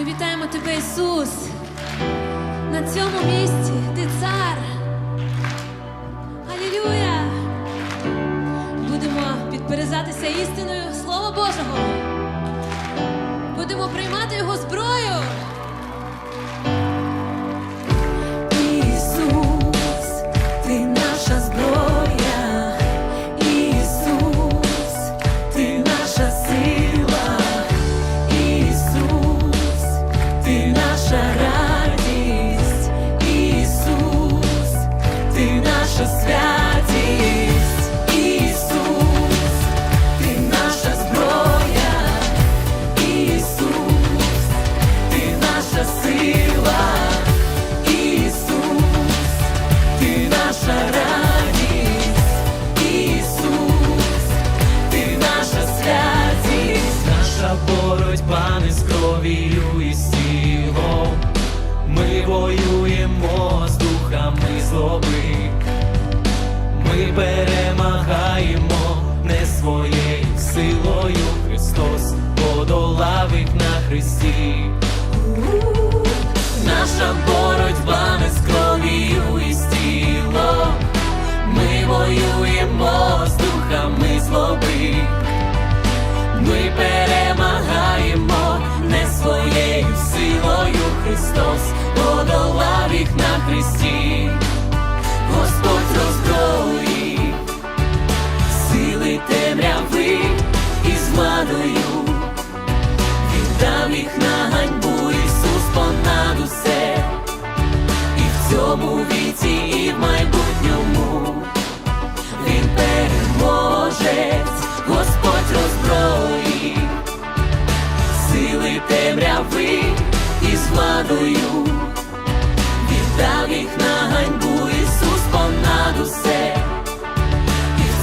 Ми вітаємо тебе, Ісус. На цьому місці ти цар. Алілюя! Будемо підперезатися істиною Слова Божого. Будемо приймати його зброю.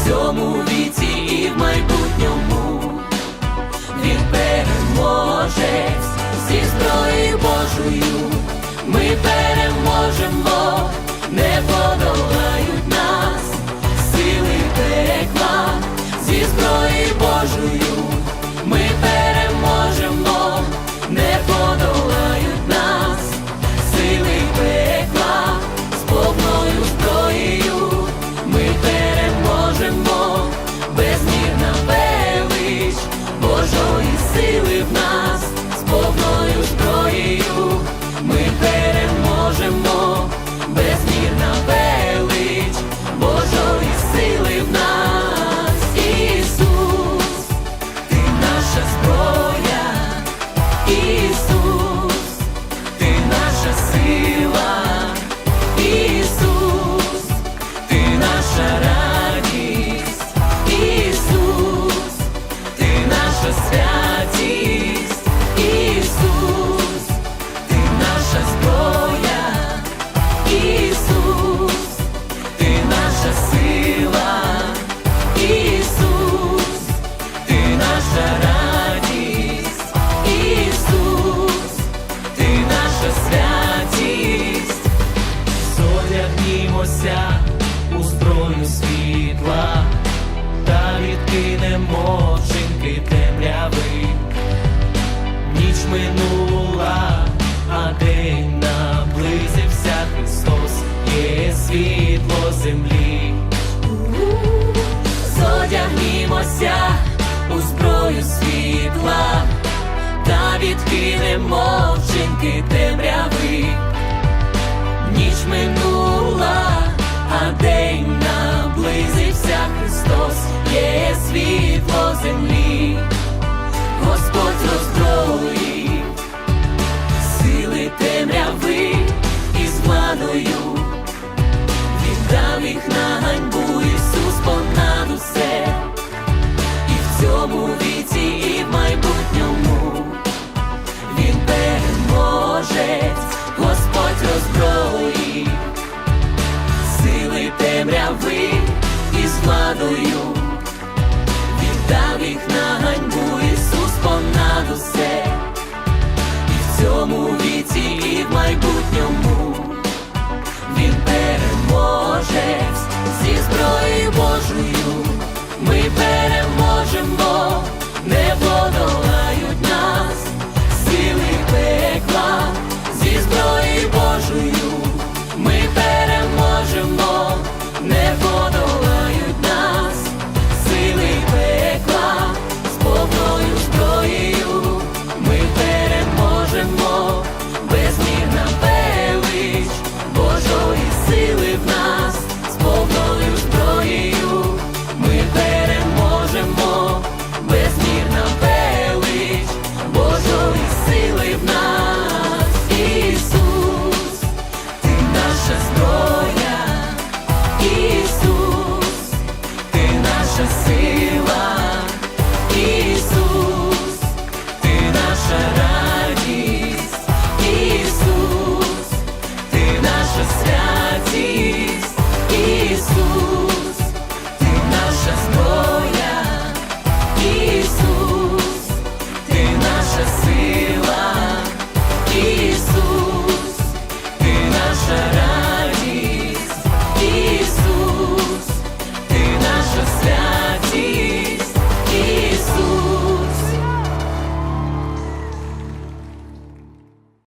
цьому віці і в майбутньому він переможець зі зброєю Божою ми переможемо. Ісус, ти наша сила, Ісус, ти наша радість, Ісус, ти наша святість, Зодягнімося у зброю світла, та відкинемо чинки темряви, ніч минула. землі, зодягнімося у зброю світла, та відкинемо вчинки темряви, ніч минула, а день. переможець, Господь розброї, сили темряви і зладою, віддав їх на ганьбу Ісус понад усе, і в цьому віці, і в майбутньому.